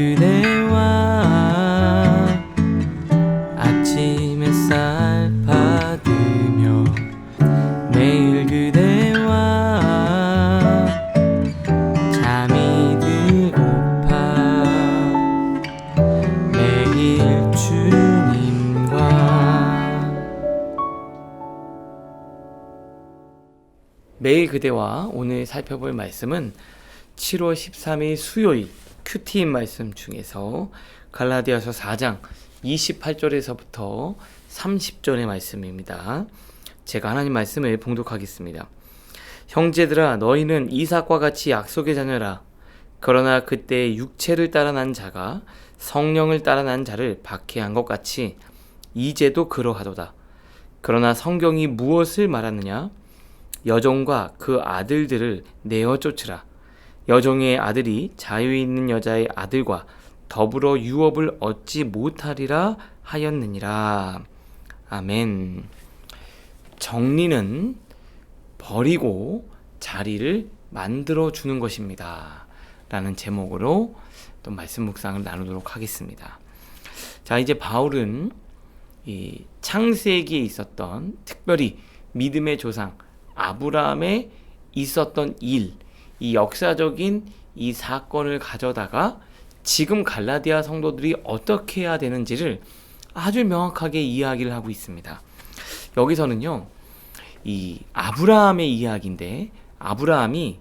그대와 아침 햇살 받으며 매일 그대와 잠이 들고파 매일 주님과 매일 그대와 오늘 살펴볼 말씀은 7월 13일 수요일 큐티인 말씀 중에서 갈라디아서 4장 28절에서부터 30절의 말씀입니다. 제가 하나님 말씀을 봉독하겠습니다. 형제들아 너희는 이삭과 같이 약속의 자녀라. 그러나 그때 육체를 따라 난 자가 성령을 따라 난 자를 박해한 것 같이 이제도 그러하도다. 그러나 성경이 무엇을 말하느냐? 여종과 그 아들들을 내어 쫓으라. 여종의 아들이 자유 있는 여자의 아들과 더불어 유업을 얻지 못하리라 하였느니라. 아멘. 정리는 버리고 자리를 만들어 주는 것입니다. 라는 제목으로 또 말씀 묵상을 나누도록 하겠습니다. 자, 이제 바울은 이 창세기에 있었던 특별히 믿음의 조상 아브라함에 있었던 일, 이 역사적인 이 사건을 가져다가 지금 갈라디아 성도들이 어떻게 해야 되는지를 아주 명확하게 이야기를 하고 있습니다. 여기서는요, 이 아브라함의 이야기인데, 아브라함이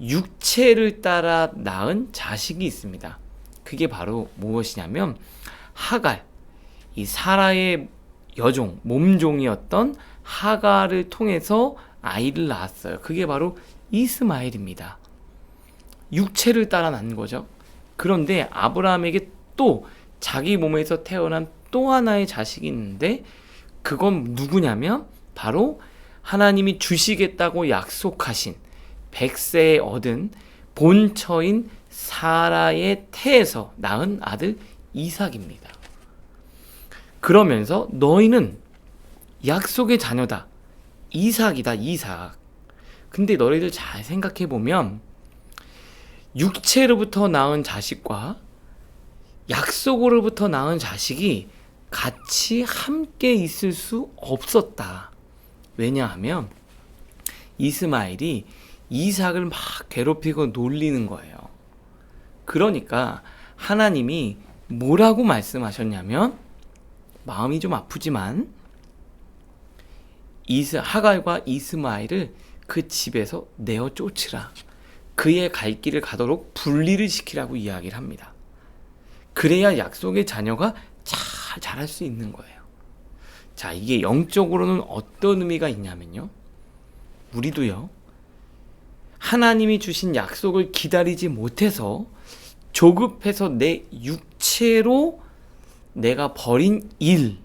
육체를 따라 낳은 자식이 있습니다. 그게 바로 무엇이냐면, 하갈, 이 사라의 여종, 몸종이었던 하갈을 통해서 아이를 낳았어요. 그게 바로 이스마엘입니다. 육체를 따라 난 거죠. 그런데 아브라함에게 또 자기 몸에서 태어난 또 하나의 자식이 있는데 그건 누구냐면 바로 하나님이 주시겠다고 약속하신 백세에 얻은 본처인 사라의 태에서 낳은 아들 이삭입니다. 그러면서 너희는 약속의 자녀다. 이삭이다, 이삭. 근데 너희들 잘 생각해 보면 육체로부터 낳은 자식과 약속으로부터 낳은 자식이 같이 함께 있을 수 없었다. 왜냐하면 이스마엘이 이삭을 막 괴롭히고 놀리는 거예요. 그러니까 하나님이 뭐라고 말씀하셨냐면 마음이 좀 아프지만 이스 하갈과 이스마엘을 그 집에서 내어 쫓으라. 그의 갈 길을 가도록 분리를 시키라고 이야기를 합니다. 그래야 약속의 자녀가 잘 자랄 수 있는 거예요. 자, 이게 영적으로는 어떤 의미가 있냐면요. 우리도요. 하나님이 주신 약속을 기다리지 못해서 조급해서 내 육체로 내가 버린 일,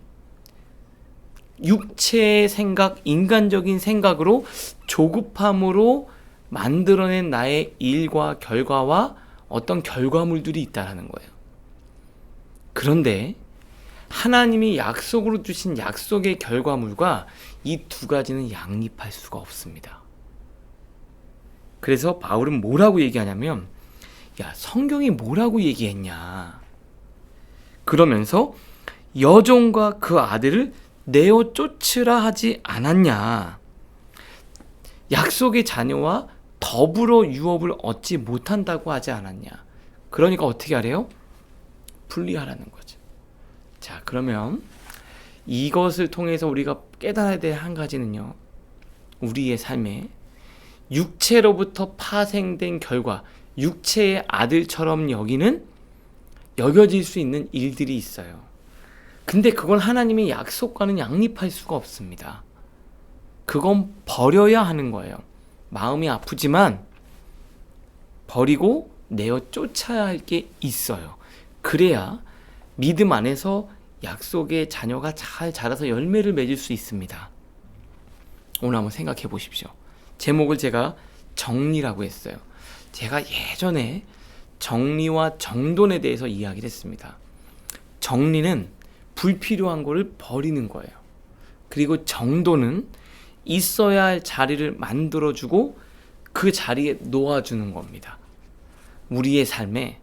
육체의 생각, 인간적인 생각으로 조급함으로 만들어낸 나의 일과 결과와 어떤 결과물들이 있다라는 거예요. 그런데 하나님이 약속으로 주신 약속의 결과물과 이 두 가지는 양립할 수가 없습니다. 그래서 바울은 뭐라고 얘기하냐면, 야, 성경이 뭐라고 얘기했냐. 그러면서 여종과 그 아들을 내어 쫓으라 하지 않았냐. 약속의 자녀와 더불어 유업을 얻지 못한다고 하지 않았냐. 그러니까 어떻게 하래요? 분리하라는 거죠. 자, 그러면 이것을 통해서 우리가 깨달아야 될 한 가지는요. 우리의 삶에 육체로부터 파생된 결과, 육체의 아들처럼 여기는 여겨질 수 있는 일들이 있어요. 근데 그건 하나님의 약속과는 양립할 수가 없습니다. 그건 버려야 하는 거예요. 마음이 아프지만 버리고 내어 쫓아야 할 게 있어요. 그래야 믿음 안에서 약속의 자녀가 잘 자라서 열매를 맺을 수 있습니다. 오늘 한번 생각해 보십시오. 제목을 제가 정리라고 했어요. 제가 예전에 정리와 정돈에 대해서 이야기를 했습니다. 정리는 불필요한 거를 버리는 거예요. 그리고 정돈은 있어야 할 자리를 만들어주고 그 자리에 놓아주는 겁니다. 우리의 삶에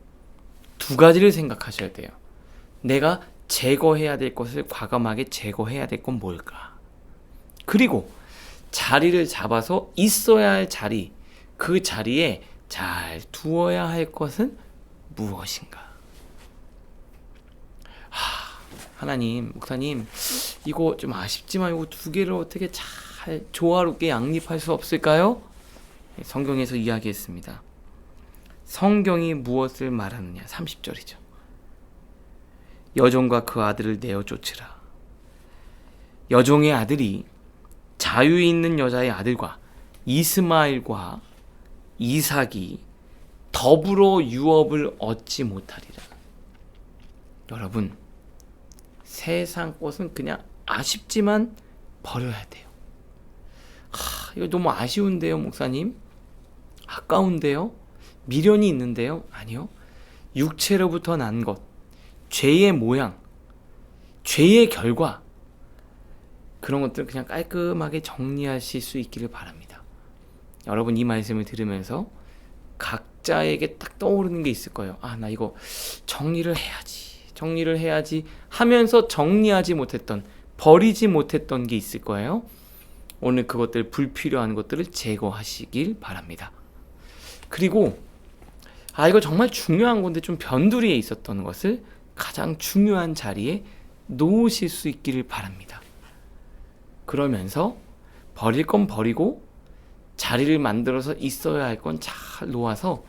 두 가지를 생각하셔야 돼요. 내가 제거해야 될 것을 과감하게 제거해야 될 건 뭘까? 그리고 자리를 잡아서 있어야 할 자리, 그 자리에 잘 두어야 할 것은 무엇인가? 하, 하나님, 목사님, 이거 좀 아쉽지만 이거 두 개를 어떻게 잘 조화롭게 양립할 수 없을까요? 성경에서 이야기했습니다. 성경이 무엇을 말하느냐? 30절이죠. 여종과 그 아들을 내어 쫓으라. 여종의 아들이 자유 있는 여자의 아들과 이스마엘과 이삭이 더불어 유업을 얻지 못하리라. 여러분, 세상 것은 그냥 아쉽지만 버려야 돼요. 하, 이거 너무 아쉬운데요, 목사님? 아까운데요? 미련이 있는데요? 아니요. 육체로부터 난 것, 죄의 모양, 죄의 결과, 그런 것들을 그냥 깔끔하게 정리하실 수 있기를 바랍니다. 여러분 이 말씀을 들으면서 각자에게 딱 떠오르는 게 있을 거예요. 아, 나 이거 정리를 해야지. 정리를 해야지 하면서 정리하지 못했던, 버리지 못했던 게 있을 거예요. 오늘 그것들 불필요한 것들을 제거하시길 바랍니다. 그리고 아 이거 정말 중요한 건데 좀 변두리에 있었던 것을 가장 중요한 자리에 놓으실 수 있기를 바랍니다. 그러면서 버릴 건 버리고 자리를 만들어서 있어야 할 건 잘 놓아서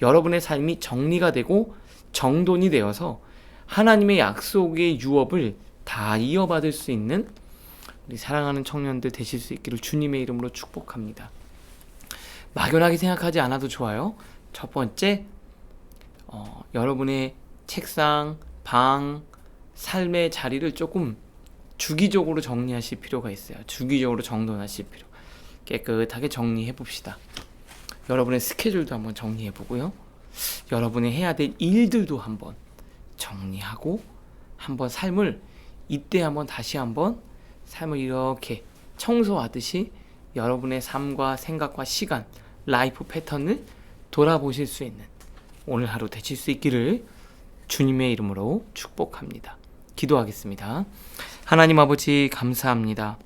여러분의 삶이 정리가 되고 정돈이 되어서 하나님의 약속의 유업을 다 이어받을 수 있는 우리 사랑하는 청년들 되실 수 있기를 주님의 이름으로 축복합니다. 막연하게 생각하지 않아도 좋아요. 첫 번째, 어, 여러분의 책상, 방, 삶의 자리를 조금 주기적으로 정리하실 필요가 있어요. 주기적으로 정돈하실 필요. 깨끗하게 정리해 봅시다. 여러분의 스케줄도 한번 정리해 보고요. 여러분이 해야 될 일들도 한번 정리하고 한번 삶을 이때 한번 다시 한번 삶을 이렇게 청소하듯이 여러분의 삶과 생각과 시간, 라이프 패턴을 돌아보실 수 있는 오늘 하루 되실 수 있기를 주님의 이름으로 축복합니다. 기도하겠습니다. 하나님 아버지 감사합니다.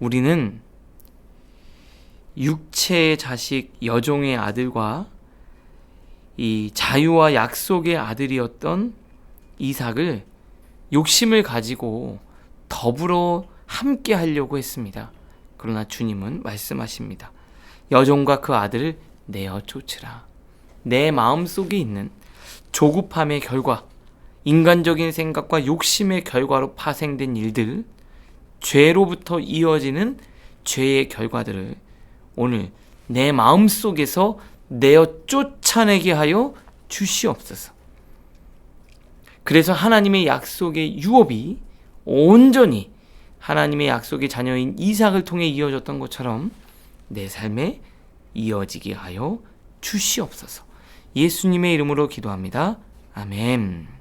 우리는 육체의 자식 여종의 아들과 이 자유와 약속의 아들이었던 이삭을 욕심을 가지고 더불어 함께 하려고 했습니다. 그러나 주님은 말씀하십니다. 여종과 그 아들을 내어 쫓으라. 내 마음 속에 있는 조급함의 결과, 인간적인 생각과 욕심의 결과로 파생된 일들, 죄로부터 이어지는 죄의 결과들을 오늘 내 마음 속에서 내어 쫓아내게 하여 주시옵소서. 그래서 하나님의 약속의 유업이 온전히 하나님의 약속의 자녀인 이삭을 통해 이어졌던 것처럼 내 삶에 이어지게 하여 주시옵소서. 예수님의 이름으로 기도합니다. 아멘.